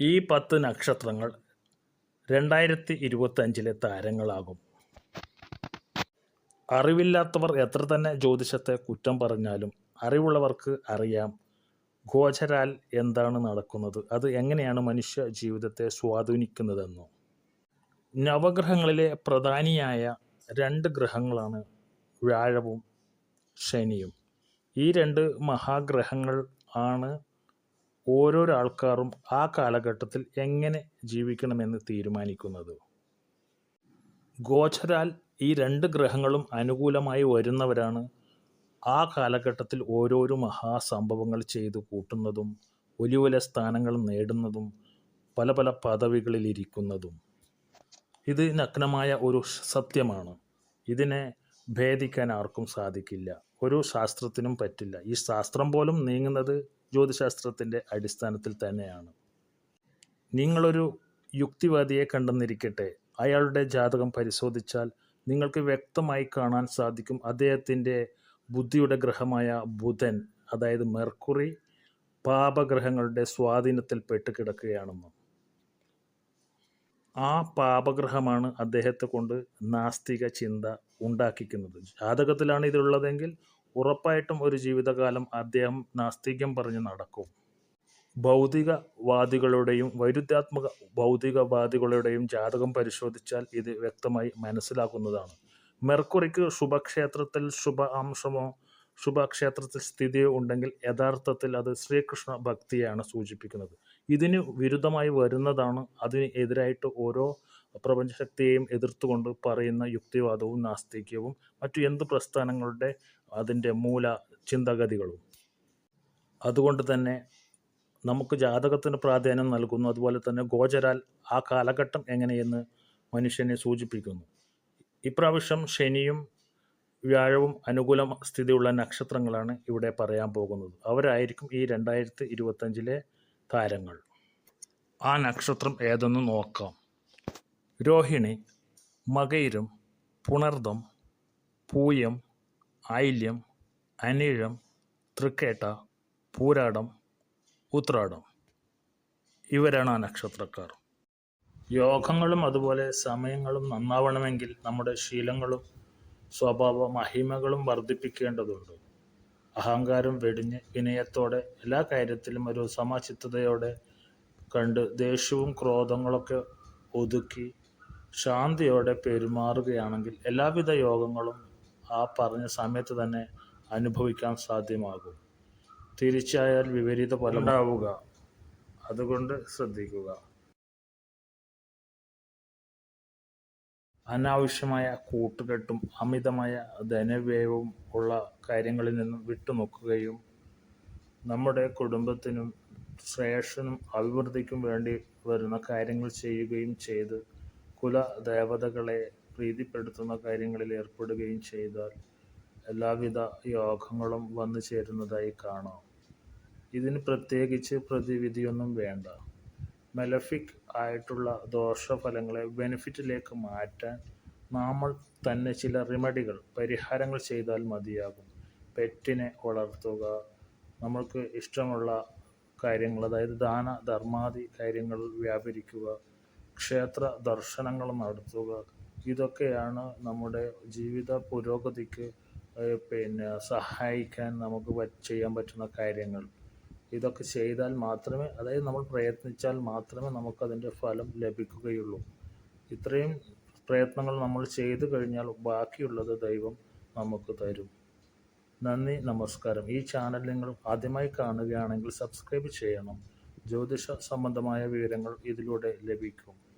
ഈ പത്ത് നക്ഷത്രങ്ങൾ രണ്ടായിരത്തി ഇരുപത്തഞ്ചിലെ താരങ്ങളാകും. അറിവില്ലാത്തവർ എത്ര തന്നെ ജ്യോതിഷത്തെ കുറ്റം പറഞ്ഞാലും അറിവുള്ളവർക്ക് അറിയാം ഗോചരാൽ എന്താണ് നടക്കുന്നത് അത് എങ്ങനെയാണ് മനുഷ്യ ജീവിതത്തെ സ്വാധീനിക്കുന്നതെന്നോ. നവഗ്രഹങ്ങളിലെ പ്രധാനിയായ രണ്ട് ഗ്രഹങ്ങളാണ് വ്യാഴവും ശനിയും. ഈ രണ്ട് മഹാഗ്രഹങ്ങൾ ആണ് ഓരോരോ ആൾക്കാരും ആ കാലഘട്ടത്തിൽ എങ്ങനെ ജീവിക്കണമെന്ന് തീരുമാനിക്കുന്നത്? ഗോചരാൽ ഈ രണ്ട് ഗ്രഹങ്ങളും അനുകൂലമായി വരുന്നവരാണ് ആ കാലഘട്ടത്തിൽ ഓരോരോ മഹാസംഭവങ്ങൾ ചെയ്തു കൂട്ടുന്നതും വലിയ വലിയ സ്ഥാനങ്ങൾ നേടുന്നതും പല പല പദവികളിലിരിക്കുന്നതും ഇത് നഗ്നമായ ഒരു സത്യമാണ്. ഇതിനെ ഭേദിക്കാൻ ആർക്കും സാധിക്കില്ല. ഒരു ശാസ്ത്രത്തിനും പറ്റില്ല. ഈ ശാസ്ത്രം പോലും നീങ്ങുന്നത് ജ്യോതിശാസ്ത്രത്തിന്റെ അടിസ്ഥാനത്തിൽ തന്നെയാണ്. നിങ്ങളൊരു യുക്തിവാദിയെ കണ്ടെന്നിരിക്കട്ടെ അയാളുടെ ജാതകം പരിശോധിച്ചാൽ നിങ്ങൾക്ക് വ്യക്തമായി കാണാൻ സാധിക്കും അദ്ദേഹത്തിന്റെ ബുദ്ധിയുടെ ഗ്രഹമായ ബുധൻ അതായത് മെർക്കുറി പാപഗ്രഹങ്ങളുടെ സ്വാധീനത്തിൽ പെട്ട് കിടക്കുകയാണെന്ന്. ആ പാപഗ്രഹമാണ് അദ്ദേഹത്തെ കൊണ്ട് നാസ്തിക ചിന്ത ഉണ്ടാക്കിക്കുന്നത്. ജാതകത്തിലാണ് ഇതുള്ളതെങ്കിൽ ഉറപ്പായിട്ടും ഒരു ജീവിതകാലം അദ്ദേഹം നാസ്തികം പറഞ്ഞ് നടക്കും. ഭൗതികവാദികളുടെയും വൈരുദ്ധ്യാത്മക ഭൗതികവാദികളുടെയും ജാതകം പരിശോധിച്ചാൽ ഇത് വ്യക്തമായി മനസ്സിലാക്കുന്നതാണ്. മെർക്കുറിക്ക് ശുഭക്ഷേത്രത്തിൽ ശുഭ അംശമോ ശുഭക്ഷേത്രത്തിൽ സ്ഥിതിയോ ഉണ്ടെങ്കിൽ യഥാർത്ഥത്തിൽ അത് ശ്രീകൃഷ്ണ ഭക്തിയാണ് സൂചിപ്പിക്കുന്നത്. ഇതിന് വിരുദ്ധമായി വരുന്നതാണ് അതിന് എതിരായിട്ട് ഓരോ പ്രപഞ്ചശക്തിയെയും എതിർത്തുകൊണ്ട് പറയുന്ന യുക്തിവാദവും നാസ്തിക്യവും മറ്റു എന്ത് പ്രസ്ഥാനങ്ങളുടെ അതിന്റെ മൂല ചിന്താഗതികളും. അതുകൊണ്ട് തന്നെ നമുക്ക് ജാതകത്തിന് പ്രാധാന്യം നൽകുന്നു. അതുപോലെ തന്നെ ഗോചരാൽ ആ കാലഘട്ടം എങ്ങനെയെന്ന് മനുഷ്യനെ സൂചിപ്പിക്കുന്നു. ഇപ്രാവശ്യം ശനിയും വ്യാഴവും അനുകൂല സ്ഥിതിയുള്ള നക്ഷത്രങ്ങളാണ് ഇവിടെ പറയാൻ പോകുന്നത്. അവരായിരിക്കും ഈ രണ്ടായിരത്തി ഇരുപത്തഞ്ചിലെ താരങ്ങൾ. ആ നക്ഷത്രം ഏതെന്ന് നോക്കാം. രോഹിണി മകയിരം പുണർദം പൂയം ആയില്യം അനിഴം തൃക്കേട്ട പൂരാടം ഉത്രാടം. ഇവരാണ് ആ നക്ഷത്രക്കാർ. യോഗങ്ങളും അതുപോലെ സമയങ്ങളും നന്നാവണമെങ്കിൽ നമ്മുടെ ശീലങ്ങളും സ്വഭാവ മഹിമകളും വർദ്ധിപ്പിക്കേണ്ടതുണ്ട്. അഹങ്കാരം വെടിഞ്ഞ് വിനയത്തോടെ എല്ലാ കാര്യത്തിലും ഒരു സമചിത്തതയോടെ കണ്ട് ദേഷ്യവും ക്രോധങ്ങളൊക്കെ ഒതുക്കി ശാന്തിയോടെ പെരുമാറുകയാണെങ്കിൽ എല്ലാവിധ യോഗങ്ങളും ആ പറഞ്ഞ സമയത്ത് തന്നെ അനുഭവിക്കാൻ സാധ്യമാകും. തിരിച്ചായാൽ വിപരീത ഫലമുണ്ടാവുക അതുകൊണ്ട് ശ്രദ്ധിക്കുക. അനാവശ്യമായ കൂട്ടുകെട്ടും അമിതമായ ധനവ്യയവും ഉള്ള കാര്യങ്ങളിൽ നിന്നും വിട്ടുനിൽക്കുകയും നമ്മുടെ കുടുംബത്തിനും ശ്രേഷനും അഭിവൃദ്ധിക്കും വേണ്ടി വരുന്ന കാര്യങ്ങൾ ചെയ്യുകയും ചെയ്ത് കുലദേവതകളെ പ്രീതിപ്പെടുത്തുന്ന കാര്യങ്ങളിൽ ഏർപ്പെടുകയും ചെയ്താൽ എല്ലാവിധ യോഗങ്ങളും വന്നു ചേരുന്നതായി കാണാം. ഇതിന് പ്രത്യേകിച്ച് പ്രതിവിധിയൊന്നും വേണ്ട. മെലഫിക് ആയിട്ടുള്ള ദോഷഫലങ്ങളെ ബെനിഫിറ്റിലേക്ക് മാറ്റാൻ നമ്മൾ തന്നെ ചില റിമഡികൾ പരിഹാരങ്ങൾ ചെയ്താൽ മതിയാകും. പെറ്റിനെ വളർത്തുക നമ്മൾക്ക് ഇഷ്ടമുള്ള കാര്യങ്ങൾ അതായത് ദാന ധർമാദി കാര്യങ്ങൾ വ്യാപരിക്കുക ക്ഷേത്ര ദർശനങ്ങൾ നടത്തുക. ഇതൊക്കെയാണ് നമ്മുടെ ജീവിത പുരോഗതിക്ക് പിന്നെ സഹായിക്കാൻ നമുക്ക് ചെയ്യാൻ പറ്റുന്ന കാര്യങ്ങൾ. ഇതൊക്കെ ചെയ്താൽ മാത്രമേ അതായത് നമ്മൾ പ്രയത്നിച്ചാൽ മാത്രമേ നമുക്കതിന്റെ ഫലം ലഭിക്കുകയുള്ളൂ. ഇത്രയും പ്രയത്നങ്ങൾ നമ്മൾ ചെയ്തു കഴിഞ്ഞാൽ ബാക്കിയുള്ളത് ദൈവം നമുക്ക് തരും. നന്ദി നമസ്കാരം. ഈ ചാനൽ നിങ്ങൾ ആദ്യമായി കാണുകയാണെങ്കിൽ സബ്സ്ക്രൈബ് ചെയ്യണം. ജ്യോതിഷ സംബന്ധമായ വിവരങ്ങൾ ഇതിലൂടെ ലഭിക്കും.